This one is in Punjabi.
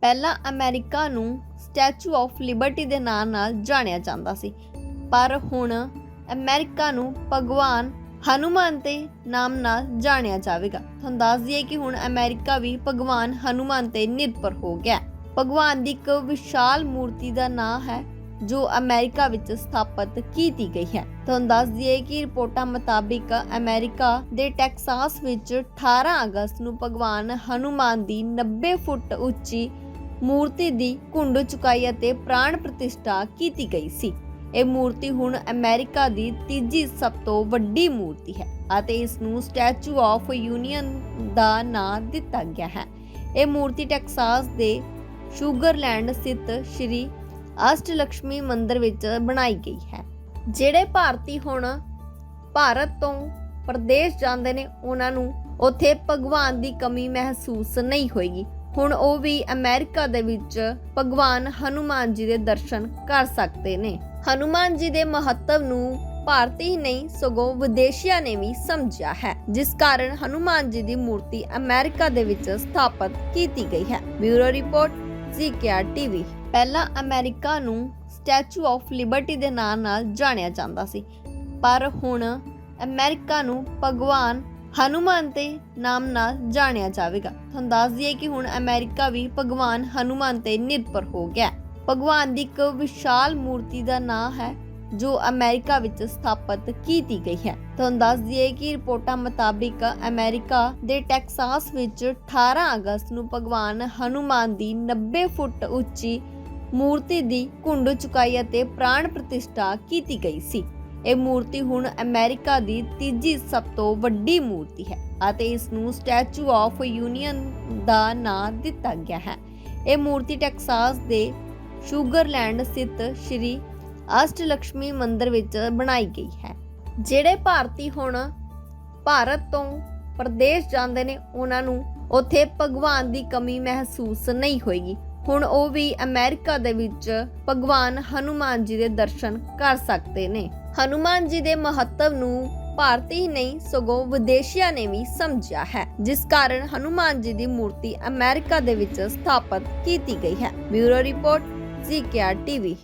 ਪਹਿਲਾਂ ਅਮਰੀਕਾ ਨੂੰ ਸਟੈਚੂ ਆਫ ਲਿਬਰਟੀ ਦੇ ਨਾਂ ਨਾਲ ਜਾਣਿਆ ਜਾਂਦਾ ਸੀ। ਪਰ ਹੁਣ ਅਮਰੀਕਾ ਨੂੰ ਭਗਵਾਨ ਹਨੂਮਾਨ ਦੇ ਨਾਮ ਨਾਲ ਜਾਣਿਆ ਜਾਵੇਗਾ। ਤੁਹਾਨੂੰ ਦੱਸ ਦਈਏ ਕਿ ਹੁਣ ਅਮਰੀਕਾ ਵੀ ਭਗਵਾਨ ਹਨੂਮਾਨ ਤੇ ਨਿਰਭਰ ਹੋ ਗਿਆ ਭਗਵਾਨ ਦੀ ਇੱਕ ਵਿਸ਼ਾਲ ਮੂਰਤੀ ਦਾ ਨਾਂ ਹੈ, ਜੋ ਅਮਰੀਕਾ ਵਿੱਚ ਸਥਾਪਿਤ ਕੀਤੀ ਗਈ ਹੈ। ਤੁਹਾਨੂੰ ਦੱਸ ਦਈਏ ਕਿ ਰਿਪੋਰਟਾਂ ਮੁਤਾਬਿਕ ਅਮਰੀਕਾ ਦੇ ਟੈਕਸਾਸ ਵਿੱਚ 18 ਅਗਸਤ ਨੂੰ ਭਗਵਾਨ ਹਨੂਮਾਨ ਦੀ 90 ਫੁੱਟ ਉੱਚੀ ਮੂਰਤੀ ਦੀ ਘੁੰਡ ਚੁਕਾਈ ਅਤੇ ਪ੍ਰਾਣ ਪ੍ਰਤਿਸ਼ਠਾ ਕੀਤੀ ਗਈ ਸੀ। ਇਹ ਮੂਰਤੀ ਹੁਣ ਅਮਰੀਕਾ ਦੀ ਤੀਜੀ ਸਭ ਤੋਂ ਵੱਡੀ ਮੂਰਤੀ ਹੈ ਅਤੇ ਇਸ ਨੂੰ ਸਟੈਚੂ ਆਫ ਯੂਨੀਅਨ ਦਾ ਨਾਂ ਦਿੱਤਾ ਗਿਆ ਹੈ। ਇਹ ਮੂਰਤੀ ਟੈਕਸਾਸ ਦੇ ਸ਼ੂਗਰਲੈਂਡ ਸਥਿਤ ਸ਼੍ਰੀ ਅਸ਼ਟਲਕਸ਼ਮੀ ਮੰਦਿਰ ਵਿੱਚ ਬਣਾਈ ਗਈ ਹੈ। ਜਿਹੜੇ ਭਾਰਤੀ ਹੁਣ ਭਾਰਤ ਤੋਂ ਪ੍ਰਦੇਸ਼ ਜਾਂਦੇ ਨੇ, ਉਹਨਾਂ ਨੂੰ ਉੱਥੇ ਭਗਵਾਨ ਦੀ ਕਮੀ ਮਹਿਸੂਸ ਨਹੀਂ ਹੋਏਗੀ। ਹੁਣ ਉਹ ਵੀ ਅਮਰੀਕਾ ਦੇ ਵਿੱਚ ਭਗਵਾਨ ਹਨੂਮਾਨ ਜੀ ਦੇ ਦਰਸ਼ਨ ਕਰ ਸਕਦੇ ਨੇ। ਹਨੂਮਾਨ ਜੀ ਦੇ ਮਹੱਤਵ ਨੂੰ ਭਾਰਤੀ ਹੀ ਨਹੀਂ, ਸਗੋਂ ਵਿਦੇਸ਼ੀਆਂ ਨੇ ਵੀ ਸਮਝਿਆ ਹੈ, ਜਿਸ ਕਾਰਨ ਹਨੂਮਾਨ ਜੀ ਦੀ ਮੂਰਤੀ ਅਮਰੀਕਾ ਦੇ ਵਿੱਚ ਸਥਾਪਿਤ ਕੀਤੀ ਗਈ ਹੈ। Bureau report, ZKR TV. ਪਹਿਲਾਂ ਅਮਰੀਕਾ ਨੂੰ ਸਟੈਚੂ ਆਫ ਲਿਬਰਟੀ ਦੇ ਨਾਂ ਨਾਲ ਜਾਣਿਆ ਜਾਂਦਾ ਸੀ, ਪਰ ਹੁਣ ਅਮਰੀਕਾ ਨੂੰ ਭਗਵਾਨ ਹਨੂਮਾਨ ਦੇ ਨਾਮ ਨਾਲ ਜਾਣਿਆ ਜਾਵੇਗਾ। ਤੁਹਾਨੂੰ ਦੱਸ ਦਈਏ ਕਿ ਹੁਣ ਅਮਰੀਕਾ ਵੀ ਭਗਵਾਨ ਹਨੂਮਾਨ ਤੇ ਨਿਰਭਰ ਹੋ ਗਿਆ ਭਗਵਾਨ ਦੀ ਇੱਕ ਵਿਸ਼ਾਲ ਮੂਰਤੀ ਦਾ ਨਾਮ ਹੈ, ਜੋ ਅਮਰੀਕਾ ਵਿੱਚ ਸਥਾਪਿਤ ਕੀਤੀ ਗਈ ਹੈ। ਤੁਹਾਨੂੰ ਦੱਸ ਦਈਏ ਕਿ ਰਿਪੋਰਟਾਂ ਮੁਤਾਬਿਕ ਅਮਰੀਕਾ ਦੇ ਟੈਕਸਾਸ ਵਿੱਚ 18 ਅਗਸਤ ਨੂੰ ਭਗਵਾਨ ਹਨੂਮਾਨ ਦੀ 90 ਫੁੱਟ ਉੱਚੀ ਮੂਰਤੀ ਦੀ ਘੁੰਡ ਚੁਕਾਈ ਅਤੇ ਪ੍ਰਾਣ ਪ੍ਰਤਿਸ਼ਠਾ ਕੀਤੀ ਗਈ ਸੀ। ਇਹ ਮੂਰਤੀ ਹੁਣ ਅਮਰੀਕਾ ਦੀ ਤੀਜੀ ਸਭ ਤੋਂ ਵੱਡੀ ਮੂਰਤੀ ਹੈ ਅਤੇ ਇਸ ਨੂੰ ਸਟੈਚੂ ਆਫ ਯੂਨੀਅਨ ਦਾ ਨਾਮ ਦਿੱਤਾ ਗਿਆ ਹੈ। ਇਹ ਮੂਰਤੀ ਟੈਕਸਾਸ ਦੇ ਸ਼ੂਗਰਲੈਂਡ ਸਥਿਤ ਸ਼੍ਰੀ ਅਸ਼ਟਲਕਸ਼ਮੀ ਮੰਦਿਰ ਵਿੱਚ ਬਣਾਈ ਗਈ ਹੈ। ਜਿਹੜੇ ਭਾਰਤੀ ਹੁਣ ਭਾਰਤ ਤੋਂ ਪ੍ਰਦੇਸ਼ ਜਾਂਦੇ ਨੇ, ਉਹਨਾਂ ਨੂੰ ਉੱਥੇ ਭਗਵਾਨ ਦੀ ਕਮੀ ਮਹਿਸੂਸ ਨਹੀਂ ਹੋਏਗੀ। ਹੁਣ ਉਹ ਵੀ ਅਮਰੀਕਾ ਦੇ ਵਿੱਚ ਭਗਵਾਨ ਹਨੂਮਾਨ ਜੀ ਦੇ ਦਰਸ਼ਨ ਕਰ ਸਕਦੇ ਨੇ। ਹਨੂਮਾਨ ਜੀ ਦੇ ਮਹੱਤਵ ਨੂੰ ਭਾਰਤੀ ਹੀ ਨਹੀਂ, ਸਗੋਂ ਵਿਦੇਸ਼ੀਆਂ ਨੇ ਵੀ ਸਮਝਿਆ ਹੈ, ਜਿਸ ਕਾਰਨ ਹਨੂਮਾਨ ਜੀ ਦੀ ਮੂਰਤੀ ਅਮਰੀਕਾ ਦੇ ਵਿੱਚ ਸਥਾਪਿਤ ਕੀਤੀ ਗਈ ਹੈ। Bureau report, ZKR TV.